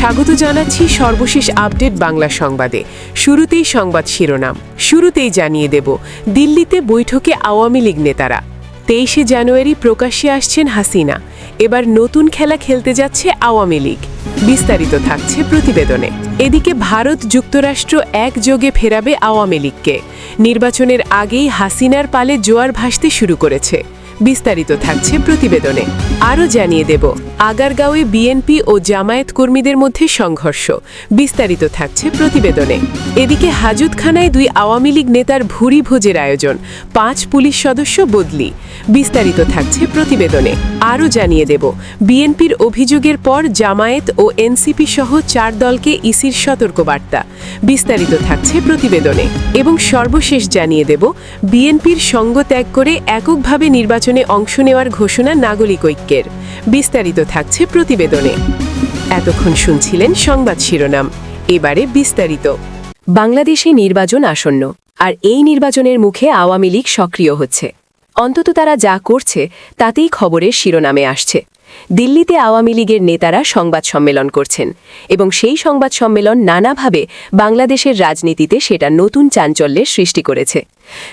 স্বাগত জানাচ্ছি সর্বশেষ আপডেট বাংলা সংবাদে। শুরুতেই সংবাদ শিরোনাম। শুরুতেই জানিয়ে দেব, দিল্লিতে বৈঠকে আওয়ামী লীগ নেতারা। তেইশে জানুয়ারি প্রকাশ্যে আসছেন হাসিনা। এবার নতুন খেলা খেলতে যাচ্ছে আওয়ামী লীগ। বিস্তারিত থাকছে প্রতিবেদনে। এদিকে ভারত যুক্তরাষ্ট্র একযোগে ফেরাবে আওয়ামী লীগকে। নির্বাচনের আগেই হাসিনার পালে জোয়ার ভাসতে শুরু করেছে। বিস্তারিত থাকছে প্রতিবেদনে। আরও জানিয়ে দেব, আগারগাঁওয়ে বিএনপি ও জামায়াত কর্মীদের মধ্যে সংঘর্ষ। বিস্তারিত থাকছে প্রতিবেদনে। এদিকে হাজুদখানায় দুই আওয়ামী লীগ নেতার ভুরি ভোজের আয়োজন, পাঁচ পুলিশ সদস্য বদলি। বিস্তারিত থাকছে প্রতিবেদনে। আরও জানিয়ে দেব, বিএনপির অভিযোগের পর জামায়াত ও এনসিপি সহ চার দলকে ইসির সতর্কবার্তা। বিস্তারিত থাকছে প্রতিবেদনে। এবং সর্বশেষ জানিয়ে দেব, বিএনপির সঙ্গ ত্যাগ করে এককভাবে নির্বাচনে অংশ নেওয়ার ঘোষণা নাগরিক ঐক্যের। বিস্তারিত থাকছে প্রতিবেদনে। এতক্ষণ শুনছিলেন সংবাদ শিরোনাম। এবারে বিস্তারিত। বাংলাদেশে নির্বাচন আসন্ন, আর এই নির্বাচনের মুখে আওয়ামী লীগ সক্রিয় হচ্ছে। অন্তত তারা যা করছে, তাতেই খবরের শিরোনামে আসছে। দিল্লিতে আওয়ামী লীগের নেতারা সংবাদ সম্মেলন করছেন এবং সেই সংবাদ সম্মেলন নানাভাবে বাংলাদেশের রাজনীতিতে সেটা নতুন চাঞ্চল্যের সৃষ্টি করেছে।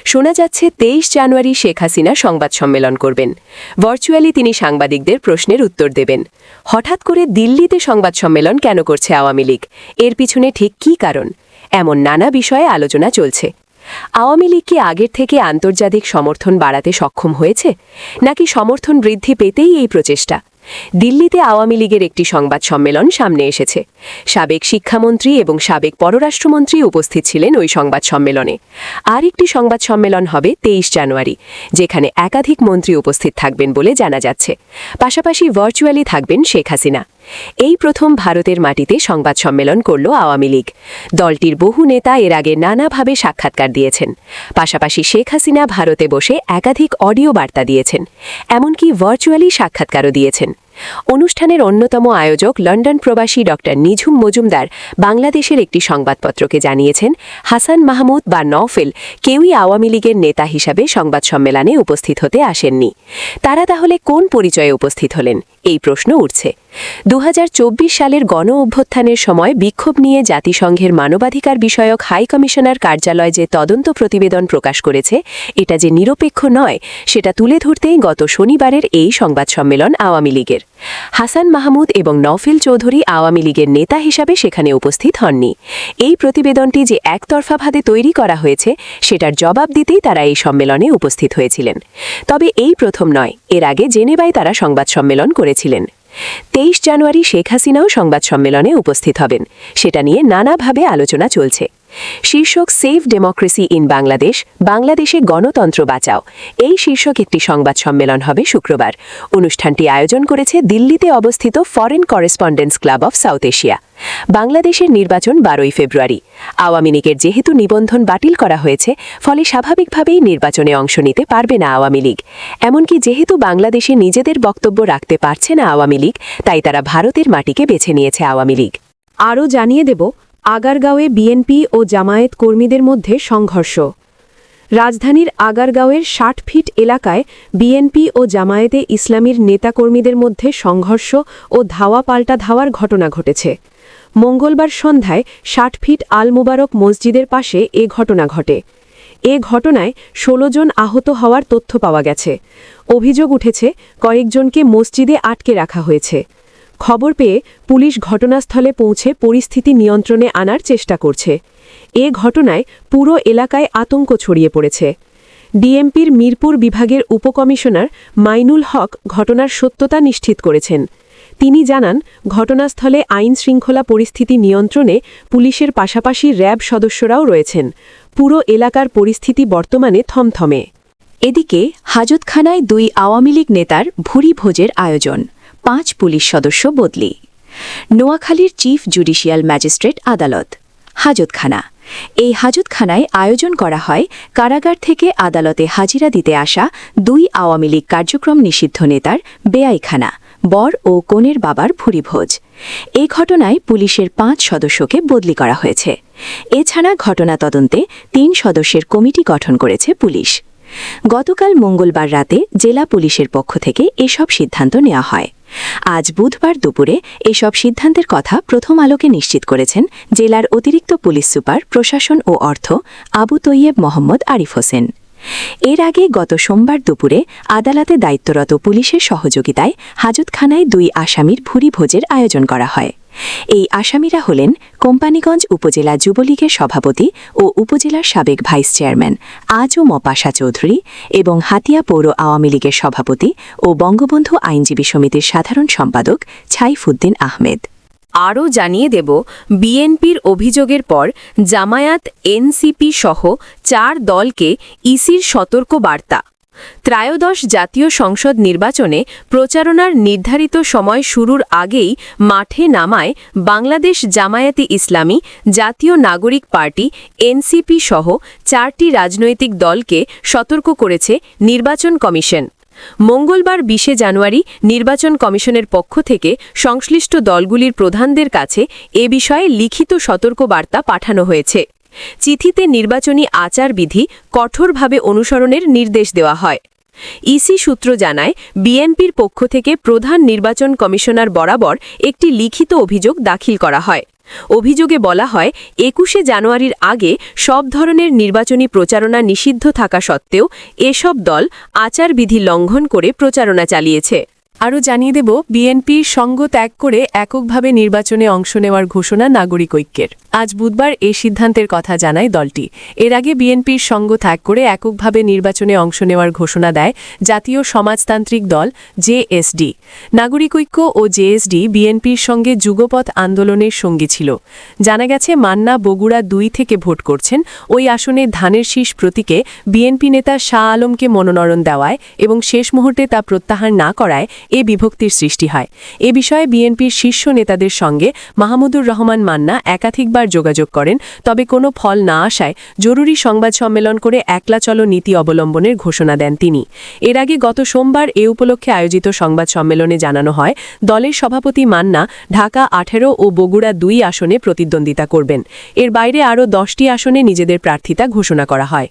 শোনা যাচ্ছে তেইশ জানুয়ারি শেখ হাসিনা সংবাদ সম্মেলন করবেন। ভার্চুয়ালি তিনি সাংবাদিকদের প্রশ্নের উত্তর দেবেন। হঠাৎ করে দিল্লিতে সংবাদ সম্মেলন কেন করছে আওয়ামী লীগ? এর পিছনে ঠিক কী কারণ? এমন নানা বিষয়ে আলোচনা চলছে। আওয়ামী লীগ কি আগের থেকে আন্তর্জাতিক সমর্থন বাড়াতে সক্ষম হয়েছে? নাকি সমর্থন বৃদ্ধি পেতেই এই প্রচেষ্টা? দিল্লিতে আওয়ামী লীগের একটি সংবাদ সম্মেলন সামনে এসেছে। সাবেক শিক্ষামন্ত্রী এবং সাবেক পররাষ্ট্রমন্ত্রী উপস্থিত ছিলেন ওই সংবাদ সম্মেলনে। আর একটি সংবাদ সম্মেলন হবে তেইশ জানুয়ারি, যেখানে একাধিক মন্ত্রী উপস্থিত থাকবেন বলে জানা যাচ্ছে। পাশাপাশি ভার্চুয়ালি থাকবেন শেখ হাসিনা। এই প্রথম ভারতের মাটিতে সংবাদ সম্মেলন করল আওয়ামী লীগ। দলটির বহু নেতা এর আগে নানাভাবে সাক্ষাৎকার দিয়েছেন। পাশাপাশি শেখ হাসিনা ভারতে বসে একাধিক অডিও বার্তা দিয়েছেন। এমনকি ভার্চুয়ালি সাক্ষাৎকারও দিয়েছেন। অনুষ্ঠানের অন্যতম আয়োজক লন্ডন প্রবাসী ড নিঝুম মজুমদার বাংলাদেশের একটি সংবাদপত্রকে জানিয়েছেন, হাসান মাহমুদ বা নফেল কেউই আওয়ামী লীগের নেতা হিসাবে সংবাদ সম্মেলনে উপস্থিত হতে আসেননি। তারা তাহলে কোন পরিচয়ে উপস্থিত হলেন? এই প্রশ্ন উঠছে। দু হাজার চব্বিশ সালের গণ অভ্যুত্থানের সময় বিক্ষোভ নিয়ে জাতিসংঘের মানবাধিকার বিষয়ক হাই কমিশনার কার্যালয় যে তদন্ত প্রতিবেদন প্রকাশ করেছে, এটা যে নিরপেক্ষ নয়, সেটা তুলে ধরতেই গত শনিবারের এই সংবাদ সম্মেলন আওয়ামী লীগের। হাসান মাহমুদ এবং নফিল চৌধুরী আওয়ামী লীগের নেতা হিসাবে সেখানে উপস্থিত হননি। এই প্রতিবেদনটি যে একতরফাভাবে তৈরি করা হয়েছে, সেটার জবাব দিতেই তারা এই সম্মেলনে উপস্থিত হয়েছিলেন। তবে এই প্রথম নয়, এর আগে জেনেভায় তারা সংবাদ সম্মেলন করেছিলেন। তেইশ জানুয়ারি শেখ হাসিনাও সংবাদ সম্মেলনে উপস্থিত হবেন। সেটা নিয়ে নানাভাবে আলোচনা চলছে। শীর্ষক সেভ ডেমোক্রেসি ইন বাংলাদেশ, বাংলাদেশে গণতন্ত্র বাঁচাও। এই শীর্ষক একটি সংবাদ সম্মেলন হবে শুক্রবার। অনুষ্ঠানটি আয়োজন করেছে দিল্লিতে অবস্থিত foreign correspondence club of South Asia. বাংলাদেশের নির্বাচন বারোই ফেব্রুয়ারি। আওয়ামী লীগের যেহেতু নিবন্ধন বাতিল করা হয়েছে, ফলে স্বাভাবিকভাবেই নির্বাচনে অংশ নিতে পারবে না আওয়ামী লীগ। এমনকি যেহেতু বাংলাদেশে নিজেদের বক্তব্য রাখতে পারছে না আওয়ামী লীগ, তাই তারা ভারতের মাটিকে বেছে নিয়েছে আওয়ামী লীগ। আরও জানিয়ে দেব আগারগাঁওয়ে বিএনপি ও জামায়াত কর্মীদের মধ্যে সংঘর্ষ। রাজধানীর আগারগাঁওয়ের ষাট ফিট এলাকায় বিএনপি ও জামায়াতে ইসলামীর নেতাকর্মীদের মধ্যে সংঘর্ষ ও ধাওয়া পাল্টা ধাওয়ার ঘটনা ঘটেছে। মঙ্গলবার সন্ধ্যায় ষাট ফিট আল মুবারক মসজিদের পাশে এ ঘটনা ঘটে। এ ঘটনায় ১৬ জন আহত হওয়ার তথ্য পাওয়া গেছে। অভিযোগ উঠেছে, কয়েকজনকে মসজিদে আটকে রাখা হয়েছে। খবর পেয়ে পুলিশ ঘটনাস্থলে পৌঁছে পরিস্থিতি নিয়ন্ত্রণে আনার চেষ্টা করছে। এ ঘটনায় পুরো এলাকায় আতঙ্ক ছড়িয়ে পড়েছে। ডিএমপির মিরপুর বিভাগের উপকমিশনার মাইনুল হক ঘটনার সত্যতা নিশ্চিত করেছেন। তিনি জানান, ঘটনাস্থলে আইন শৃঙ্খলা পরিস্থিতি নিয়ন্ত্রণে পুলিশের পাশাপাশি র্যাব সদস্যরাও রয়েছেন। পুরো এলাকার পরিস্থিতি বর্তমানে থমথমে। এদিকে হাজতখানায় দুই আওয়ামী লীগ নেতার ভুরি ভোজের আয়োজন। পাঁচ পুলিশ সদস্য বদলি। নোয়াখালীর চিফ জুডিশিয়াল ম্যাজিস্ট্রেট আদালত, হাজতখানা। এই হাজতখানায় আয়োজন করা হয় কারাগার থেকে আদালতে হাজিরা দিতে আসা দুই আওয়ামী লীগ কার্যক্রম নিষিদ্ধ নেতার বেআইখানা, বর ও কনের বাবার ভুরিভোজ। এই ঘটনায় পুলিশের পাঁচ সদস্যকে বদলি করা হয়েছে। এছাড়া ঘটনা তদন্তে তিন সদস্যের কমিটি গঠন করেছে পুলিশ। গতকাল মঙ্গলবার রাতে জেলা পুলিশের পক্ষ থেকে এসব সিদ্ধান্ত নেওয়া হয়। আজ বুধবার দুপুরে এসব সিদ্ধান্তের কথা প্রথম আলোকে নিশ্চিত করেছেন জেলার অতিরিক্ত পুলিশ সুপার, প্রশাসন ও অর্থ আবু তৈয়েব মোহাম্মদ আরিফ হোসেন। এর আগে গত সোমবার দুপুরে আদালতে দায়িত্বরত পুলিশের সহযোগিতায় হাজতখানায় দুই আসামির ভুরি ভোজের আয়োজন করা হয়। এই আসামিরা হলেন কোম্পানীগঞ্জ উপজেলা যুবলীগের সভাপতি ও উপজেলার সাবেক ভাইস চেয়ারম্যান আজও মপাশা চৌধুরী এবং হাতিয়া পৌর আওয়ামী লীগের সভাপতি ও বঙ্গবন্ধু আইনজীবী সমিতির সাধারণ সম্পাদক ছাইফুদ্দিন আহমেদ। আরও জানিয়ে দেব, বিএনপির অভিযোগের পর জামায়াত, এনসিপি সহ চার দলকে ইসির সতর্ক বার্তা ত্রায়োদশ জাতীয় সংসদ নির্বাচনে প্রচারণার নির্ধারিত সময় শুরুর আগেই মাঠে নামায় বাংলাদেশ জামায়াতে ইসলামী, জাতীয় নাগরিক পার্টি, এনসিপি সহ চারটি রাজনৈতিক দলকে সতর্ক করেছে নির্বাচন কমিশন। মঙ্গলবার বিশে জানুয়ারি নির্বাচন কমিশনের পক্ষ থেকে সংশ্লিষ্ট দলগুলির প্রধানদের কাছে এ বিষয়ে লিখিত সতর্কবার্তা পাঠানো হয়েছে। চিঠিতে নির্বাচনী আচারবিধি কঠোরভাবে অনুসরণের নির্দেশ দেওয়া হয়। ইসি সূত্র জানায়, বিএনপির পক্ষ থেকে প্রধান নির্বাচন কমিশনার বরাবর একটি লিখিত অভিযোগ দাখিল করা হয়। অভিযোগে বলা হয়, একুশে জানুয়ারির আগে সব ধরনের নির্বাচনী প্রচারণা নিষিদ্ধ থাকা সত্ত্বেও এসব দল আচারবিধি লঙ্ঘন করে প্রচারণা চালিয়েছে। আরও জানিয়ে দেব বিএনপির সঙ্গ ত্যাগ করে এককভাবে নির্বাচনে অংশ নেওয়ার ঘোষণা নাগরিক ঐক্যের। আজ বুধবার এই সিদ্ধান্তের কথা জানায় দলটি। এর আগে বিএনপির সঙ্গ ত্যাগ করে এককভাবে নির্বাচনে অংশ নেওয়ার ঘোষণা দেয় জাতীয় সমাজতান্ত্রিক দল জেএসডি নাগরিক ঐক্য ও জেএসডি বিএনপির সঙ্গে যুগপথ আন্দোলনের সঙ্গী ছিল। জানা গেছে, মান্না বগুড়া দুই থেকে ভোট করছেন। ওই আসনে ধানের শীষ প্রতীকে বিএনপি নেতা শাহ আলমকে মনোনয়ন দেওয়ায় এবং শেষ মুহূর্তে তা প্রত্যাহার না করায় এ বিভক্তির সৃষ্টি হয়। এ বিষয়ে বিএনপির শীর্ষ নেতাদের সঙ্গে মাহমুদুর রহমান মান্না একাধিকবার যোগাযোগ করেন, তবে কোনো ফল না আসায় জরুরি সংবাদ সম্মেলন করে একলা চলো নীতি অবলম্বনের ঘোষণা দেন তিনি। এর আগে গত সোমবার এ উপলক্ষে আয়োজিত সংবাদ সম্মেলনে জানানো হয়, দলের সভাপতি মান্না ঢাকা আঠেরো ও বগুড়া দুই আসনে প্রতিদ্বন্দ্বিতা করবেন। এর বাইরে আরও দশটি আসনে নিজেদের প্রার্থিতা ঘোষণা করা হয়।